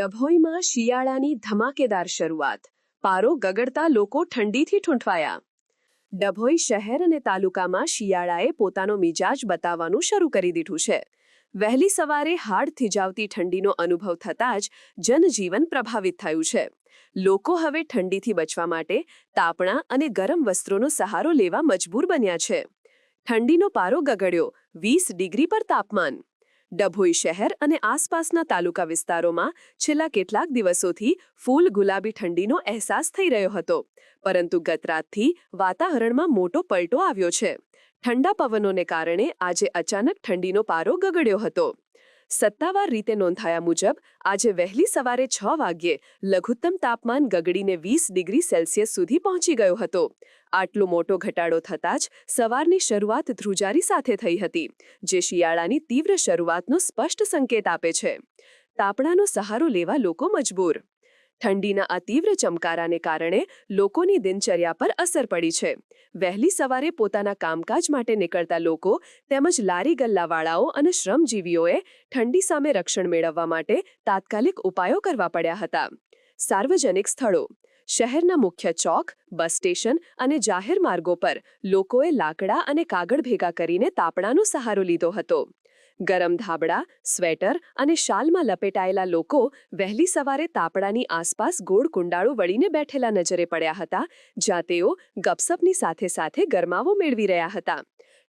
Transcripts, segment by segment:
ડભોઈમાં શિયાળાની ધમાકેદાર શરૂઆત. પારો ગગડતા લોકો ઠંડીથી ઠૂંઠવાયા. ડભોઈ શહેર અને તાલુકામાં શિયાળાએ પોતાનો મિજાજ બતાવવાનું શરૂ કરી દીધું છે. વહેલી સવારે હાડ થીજાવતી ઠંડીનો અનુભવ થતાં જ જનજીવન પ્રભાવિત થયું છે. લોકો હવે ઠંડીથી બચવા માટે તાપણા અને ગરમ વસ્ત્રોનો સહારો લેવા મજબૂર બન્યા છે. ઠંડીનો પારો ગગડ્યો, વીસ ડિગ્રી પર તાપમાન ડભોઈ શહેર અને આસપાસના તાલુકા વિસ્તારોમાં છેલ્લા કેટલાક દિવસોથી ફૂલ ગુલાબી ઠંડીનો અહેસાસ થઈ રહ્યો હતો. પરંતુ ગત રાતથી વાતાવરણમાં મોટો પલટો આવ્યો છે. ઠંડા પવનોને કારણે આજે અચાનક ઠંડીનો પારો ગગડ્યો હતો. સત્તાવાર રીતે નોંધાયા મુજબ, આજે વહેલી સવારે છ વાગ્યે લઘુત્તમ તાપમાન ગગડીને વીસ ડિગ્રી સેલ્સિયસ સુધી પહોંચી ગયો હતો. આટલો મોટો ઘટાડો થતાં જ સવારની શરૂઆત ધ્રુજારી સાથે થઈ હતી, જે શિયાળાની તીવ્ર શરૂઆતનો સ્પષ્ટ સંકેત આપે છે. તાપણાનો સહારો લેવા લોકો મજબૂર. ઠંડીના આ તીવ્ર ચમકારાને કારણે લોકોની દિનચર્યા પર અસર પડી છે. વહેલી સવારે પોતાના કામકાજ માટે નીકળતા લોકો તેમજ લારી ગલ્લાવાળાઓ અને શ્રમજીવીઓએ ઠંડી સામે રક્ષણ મેળવવા માટે તાત્કાલિક ઉપાયો કરવા પડ્યા હતા. સાર્વજનિક સ્થળો, શહેરના મુખ્ય ચોક, બસ સ્ટેશન અને જાહેર માર્ગો પર લોકોએ લાકડા અને કાગળ ભેગા કરીને તાપણાનો સહારો લીધો હતો. ગરમ ધાબળા, સ્વેટર અને શાલમાં લપેટાયેલા લોકો વહેલી સવારે તાપડાની આસપાસ ગોળ કુંડાળો વળીને બેઠેલા નજરે પડ્યા હતા, જ્યાં તેઓ ગપસપની સાથે સાથે ગરમાવો મેળવી રહ્યા હતા.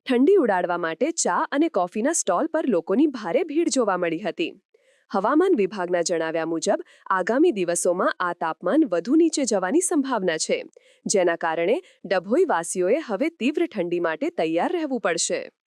ઠંડી ઉડાડવા માટે ચા અને કોફીના સ્ટોલ પર લોકોની ભારે ભીડ જોવા મળી હતી. હવામાન વિભાગના જણાવ્યા મુજબ, આગામી દિવસોમાં આ તાપમાન વધુ નીચે જવાની સંભાવના છે, જેના કારણે ડભોઈવાસીઓએ હવે તીવ્ર ઠંડી માટે તૈયાર રહેવું પડશે.